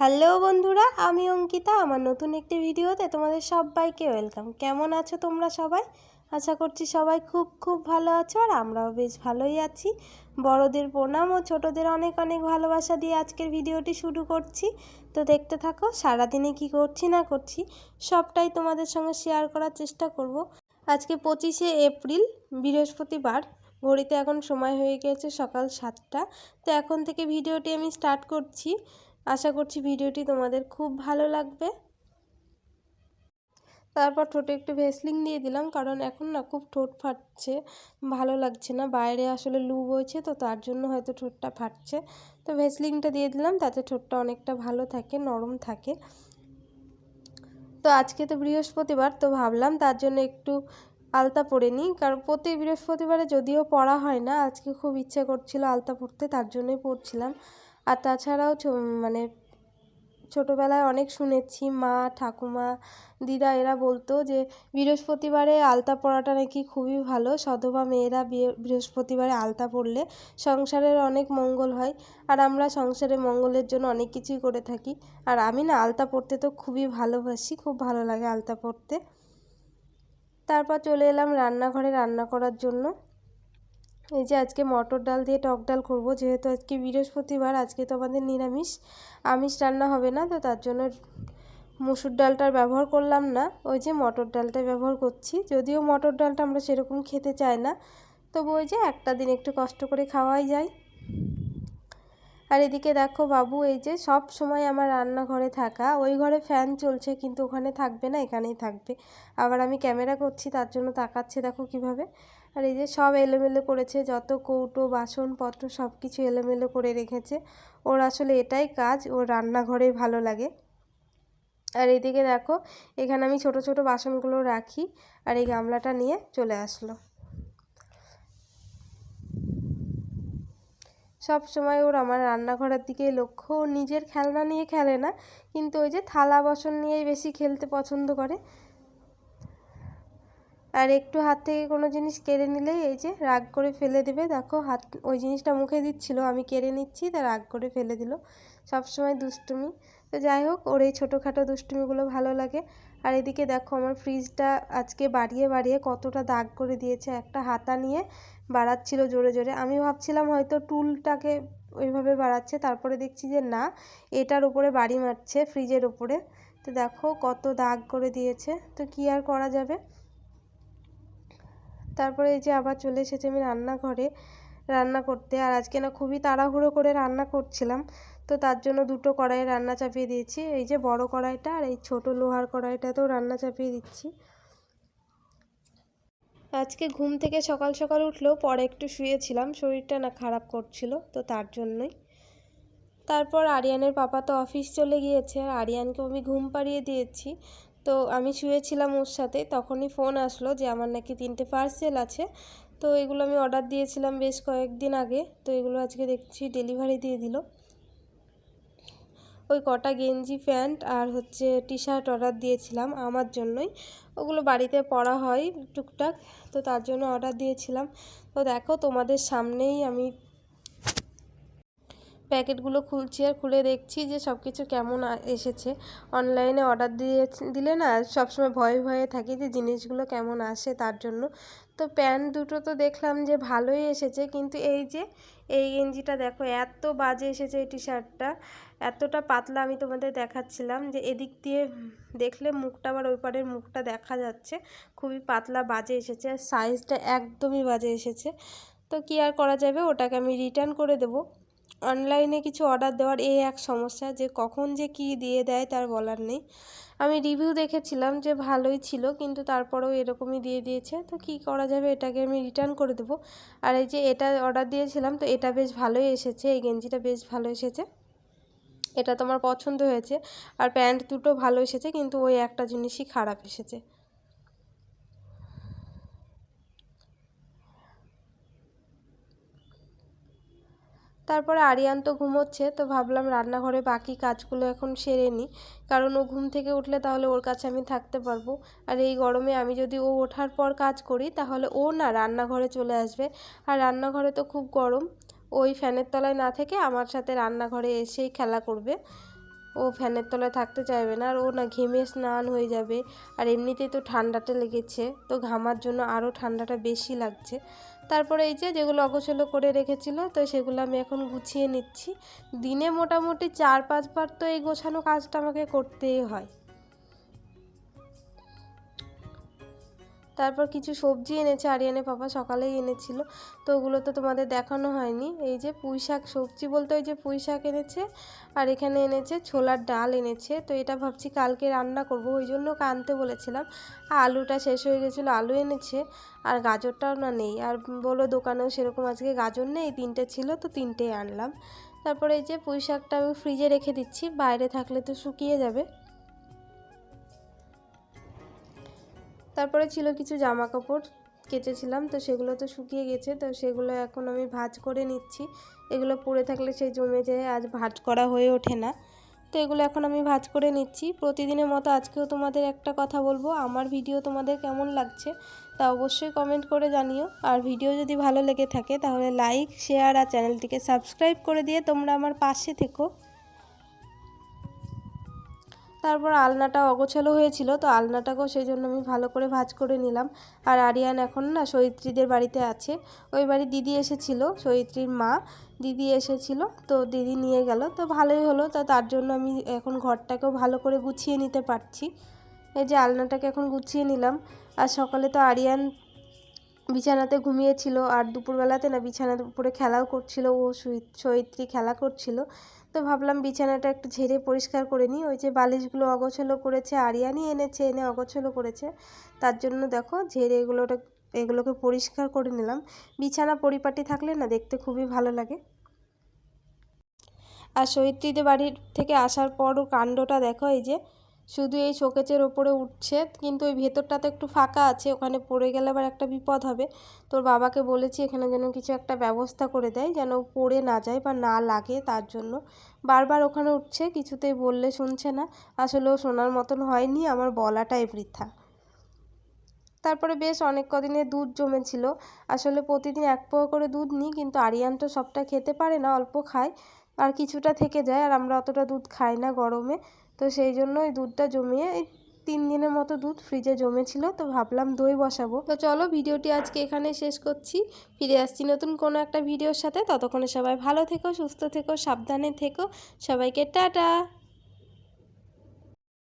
Hello বন্ধুরা, আমি অঙ্কিতা। আমার নতুন একটি ভিডিওতে তোমাদের সবাইকে ওয়েলকাম। কেমন আছো তোমরা সবাই? আশা করছি সবাই খুব খুব ভালো আছো আর আমরাও বেশ ভালোই আছি। বড়দের প্রণাম ও ছোটদের অনেক অনেক ভালোবাসা দিয়ে আজকের ভিডিওটি শুরু করছি। তো দেখতে থাকো, সারাদিনে কি করছি না করছি, সবটাই তোমাদের সঙ্গে শেয়ার করার চেষ্টা করব। আজকে পঁচিশে এপ্রিল, বৃহস্পতিবার। ঘড়িতে এখন সময় হয়ে গেছে সকাল সাতটা। তো এখন থেকে ভিডিওটি আমি স্টার্ট করছি। আশা করছি ভিডিওটি তোমাদের খুব ভালো লাগবে। তারপর ঠোঁটে একটু ভেসলিং দিয়ে দিলাম, কারণ এখন না খুব ঠোঁট ফাটছে, ভালো লাগছে না। বাইরে আসলে লু বইছে তো, তার জন্য হয়তো ঠোঁটটা ফাটছে। তো ভেসলিংটা দিয়ে দিলাম, তাতে ঠোঁটটা অনেকটা ভালো থাকে, নরম থাকে। তো আজকে তো বৃহস্পতিবার, তো ভাবলাম তার জন্য একটু আলতা পরে নিই, কারণ প্রতি বৃহস্পতিবারে যদিও পড়া হয় না, আজকে খুব ইচ্ছে করছিল আলতা পরতে, তার জন্যই পড়ছিলাম আর তাছাড়াও মানে ছোটোবেলায় অনেক শুনেছি, মা, ঠাকুমা, দিদা এরা বলতো যে বৃহস্পতিবারে আলতা পরাটা নাকি খুবই ভালো, সধবা মেয়েরা বৃহস্পতিবারে আলতা পরলে সংসারের অনেক মঙ্গল হয়। আর আমরা সংসারে মঙ্গলের জন্য অনেক কিছুই করে থাকি। আর আমি না আলতা পরতে তো খুবই ভালোবাসি, খুব ভালো লাগে আলতা পরতে। তারপর চলে এলাম রান্নাঘরে রান্না করার জন্য। এই যে আজকে মটর ডাল দিয়ে টক ডাল করব, যেহেতু আজকে বৃহস্পতিবার, আজকে তো আমাদের নিরামিষ। আমিষ রান্না হবে না, তো তার জন্য মুসুর ডালটার ব্যবহার করলাম না। ওই যে মটর ডালটা ব্যবহার করছি। যদিও মটর ডালটা আমরা সেরকম খেতে চাই না, তবু ওই যে একটা দিন একটু কষ্ট করে খাওয়াই যায়। আর এদিকে দেখো বাবু, এই যে সব সময় আমার রান্নাঘরে থাকা, ওই ঘরে ফ্যান চলছে, কিন্তু ওখানে থাকবে না, এখানেই থাকবে। আবার আমি ক্যামেরা করছি, তার জন্য তাকাচ্ছে দেখো কীভাবে। আর এই যে সব এলোমেলো করেছে, যত কৌটো, বাসনপত্র সব কিছু এলোমেলো করে রেখেছে। ওর আসলে এটাই কাজ, ওর রান্নাঘরে ভালো লাগে। আর এদিকে দেখো, এখানে আমি ছোট ছোট বাসনগুলো রাখি আর এই গামলাটা নিয়ে চলে আসলো। সব সময় ওর আমার রান্নাঘরের দিকে লক্ষ্য নিজের খেলনা নিয়ে খেলে না, কিন্তু ওই যে থালা, বাসন নিয়েই বেশি খেলতে পছন্দ করে। আর একটু হাত থেকে কোনো জিনিস কেড়ে নিলেই এই যে রাগ করে ফেলে দেবে। দেখো, হাত, ওই জিনিসটা মুখে দিচ্ছিল, আমি কেড়ে নিচ্ছি তা রাগ করে ফেলে দিল। সবসময় দুষ্টুমি। তো যাই হোক, ওর এই ছোটোখাটো দুষ্টুমিগুলো ভালো লাগে। আর এদিকে দেখো, আমার ফ্রিজটা আজকে বাড়িয়ে বাড়িয়ে কতটা দাগ করে দিয়েছে। একটা হাতা নিয়ে বাড়াচ্ছিল জোরে জোরে। আমি ভাবছিলাম হয়তো টুলটাকে ওইভাবে বাড়াচ্ছে, তারপরে দেখছি যে না, এটার উপরে বাড়ি মারছে ফ্রিজের ওপরে তো দেখো, কত দাগ করে দিয়েছে। তো কী আর করা যাবে? তারপরে এই যে আবার চলে এসেছে আমি রান্নাঘরে রান্না করতে। আর আজকে না খুবই তাড়াহুড়ো করে রান্না করছিলাম। তো তার জন্য দুটো কড়াইয়ে রান্না চাপিয়ে দিয়েছি। এই যে বড় কড়াইটা আর এই ছোট লোহার কড়াইটাতেও রান্না চাপিয়ে দিচ্ছি। আজকে ঘুম থেকে সকাল সকাল উঠলেও পরে একটু শুয়েছিলাম। শরীরটা না খারাপ করছিল, তো তার জন্যই। তারপর আরিয়ানের পাপা তো অফিস চলে গিয়েছে। আর আরিয়ানকেও আমি ঘুম পাড়িয়ে দিয়েছি। তো আমি শুয়েছিলাম ওর সাথে, তখনই ফোন আসলো যে আমার নাকি তিনটে পার্সেল আছে। তো এগুলো আমি অর্ডার দিয়েছিলাম বেশ কয়েকদিন আগে, তো এগুলো আজকে দেখছি ডেলিভারি দিয়ে দিল। ওই কটা গেঞ্জি, প্যান্ট আর হচ্ছে টি শার্ট অর্ডার দিয়েছিলাম আমার জন্যই। ওগুলো বাড়িতে পরা হয় টুকটাক, তো তার জন্য অর্ডার দিয়েছিলাম। তো দেখো তোমাদের সামনেই আমি প্যাকেটগুলো খুলছি আর খুলে দেখছি যে সব কিছু কেমন এসেছে। অনলাইনে অর্ডার দিয়ে দিলে না সবসময় ভয়ে ভয়ে থাকি যে জিনিসগুলো কেমন আসে তার জন্য। তো প্যান্ট দুটো তো দেখলাম যে ভালোই এসেছে কিন্তু এই যে, এই গেঞ্জিটা দেখো এত বাজে এসেছে এই টি শার্টটা এতটা পাতলা আমি তোমাদের দেখাচ্ছিলাম যে এদিক দিয়ে দেখলে মুখটা আবার ওই পারের মুখটা দেখা যাচ্ছে। খুবই পাতলা বাজে এসেছে আর সাইজটা একদমই বাজে এসেছে। তো কি আর করা যাবে? ওটাকে আমি রিটার্ন করে দেবো। অনলাইনে কিছু অর্ডার দেওয়ার এই এক সমস্যা যে কখন যে কি দিয়ে দেয় তার বলার নেই। আমি রিভিউ দেখেছিলাম যে ভালোই ছিল, কিন্তু তারপরেও এরকমই দিয়ে দিয়েছে। তো কি করা যাবে এটাকে আমি রিটার্ন করে দেবো। আর এই যে এটা অর্ডার দিয়েছিলাম, তো এটা বেশ ভালোই এসেছে, এই গেঞ্জিটা বেশ ভালো এসেছে। এটা তোমার পছন্দ হয়েছে। আর প্যান্ট দুটো ভালো এসেছে, কিন্তু ওই একটা জিনিসই খারাপ এসেছে। তারপরে আরিয়ান তো ঘুমোচ্ছে, তো ভাবলাম রান্নাঘরে বাকি কাজগুলো এখন সেরে নিই। কারণ ও ঘুম থেকে উঠলে তাহলে ওর কাছে আমি থাকতে পারব। আর এই গরমে আমি যদি ও ওঠার পর কাজ করি, তাহলে ও না রান্নাঘরে চলে আসবে। আর রান্নাঘরে তো খুব গরম। ওই ফ্যানের তলায় না থেকে আমার সাথে রান্নাঘরে এসেই খেলা করবে। ও ফ্যানের তলায় থাকতে চাইবে না, আর ও না ঘেমে স্নান হয়ে যাবে। আর এমনিতেই তো ঠান্ডাটা লেগেছে, তো ঘামার জন্য আরও ঠান্ডাটা বেশি লাগছে। তারপরে এই যে যেগুলো অগোছলো করে রেখেছিল, তো সেগুলো আমি এখন গুছিয়ে নিচ্ছি। দিনে মোটামুটি চার পাঁচবার তো এই গোছানো কাজটা আমাকে করতেই হয়। তারপর কিছু সবজি এনেছে আরিয়ানে পাপা সকালেই এনেছিল। তো ওগুলো তো তোমাদের দেখানো হয়নি। এই যে পুঁই শাক, সবজি বলতে ওই যে পুঁই শাক এনেছে, আর এখানে এনেছে ছোলার ডাল এনেছে। তো এটা ভাবছি কালকে রান্না করব, ওই জন্য আনতে বলেছিলাম। আলুটা শেষ হয়ে গেছিল, আলু এনেছে, আর গাজরটাও না নেই। আর বলো দোকানেও সেরকম আজকে গাজর নেই, তিনটে ছিল তো তিনটেই আনলাম। তারপরে এই যে পুঁই শাকটা আমি ফ্রিজে রেখে দিচ্ছি, বাইরে থাকলে তো শুকিয়ে যাবে। তারপরে ছিল কিছু জামা কাপড় কেচেছিলাম, তো সেগুলো তো শুকিয়ে গেছে, তো সেগুলো এখন আমি ভাজ করে নিচ্ছি। এগুলো পরে থাকলে সেই জমে যায়, আজ ভাজ করা হয়ে ওঠে না। তো এগুলো এখন আমি ভাজ করে নিচ্ছি। প্রতিদিনের মতো আজকেও তোমাদের একটা কথা বলব, আমার ভিডিও তোমাদের কেমন লাগছে তা অবশ্যই কমেন্ট করে জানিও। আর ভিডিও যদি ভালো লেগে থাকে তাহলে লাইক শেয়ার আর চ্যানেলটিকে সাবস্ক্রাইব করে দিয়ে তোমরা আমার পাশে থেকো। তারপর আলনাটা অগোছালো হয়েছিল, তো আলনাটাকেও সেই জন্য আমি ভালো করে ভাজ করে নিলাম। আর আরিয়ান এখন না সৈত্রীদের বাড়িতে আছে। ওই বাড়ি দিদি এসেছিল সৈত্রীর মা দিদি এসেছিল, তো দিদি নিয়ে গেল। তো ভালোই হলো, তো তার জন্য আমি এখন ঘরটাকেও ভালো করে গুছিয়ে নিতে পারছি। এই যে আলনাটাকে এখন গুছিয়ে নিলাম। আর সকালে তো আরিয়ান বিছানাতে ঘুমিয়েছিল, আর দুপুরবেলাতে না বিছানার উপরে খেলাও করছিল, ও সৈত্রী খেলা করছিল। তো ভাবলাম বিছানাটা একটু ঝেড়ে পরিষ্কার করে নিই। ওই যে বালিশগুলো অগোছলো করেছে আরিয়ানি এনেছে, এনে অগোছলো করেছে। তার জন্য দেখো ঝেড়ে এগুলোটা, এগুলোকে পরিষ্কার করে নিলাম। বিছানা পরিপাটি থাকলে না দেখতে খুবই ভালো লাগে। আর শহীদ বাড়ির থেকে আসার পরও কাণ্ডটা দেখো, এই যে শুধু এই শোকেচের ওপরে উঠছে, কিন্তু ওই ভেতরটাতে একটু ফাঁকা আছে, ওখানে পড়ে গেলে আবার একটা বিপদ হবে। তোর বাবাকে বলেছি এখানে যেন কিছু একটা ব্যবস্থা করে দেয়, যেন পড়ে না যায় বা না লাগে তার জন্য। বারবার ওখানে উঠছে, কিছুতেই বললে শুনছে না। আসলেও শোনার মতন হয়নি, আমার বলাটাই বৃথা। তারপরে বেশ অনেক কদিনে দুধ জমেছিল। আসলে প্রতিদিন এক পোয়া করে দুধ নিই, কিন্তু আরিয়ান তো সবটা খেতে পারে না, অল্প খায়। আর কিছুটা থেকে যায়, আর আমরা অতটা দুধ খাই না গরমে। তো সেই জন্য ওই দুধটা জমিয়ে এই তিন দিনের মতো দুধ ফ্রিজে জমেছিল, তো ভাবলাম দই বসাবো। তো চলো ভিডিওটি আজকে এখানে শেষ করছি। ফিরে আসছি নতুন কোনো একটা ভিডিওর সাথে। ততক্ষণে সবাই ভালো থেকো, সুস্থ থেকো, সাবধানে থেকো। সবাইকে টাটা!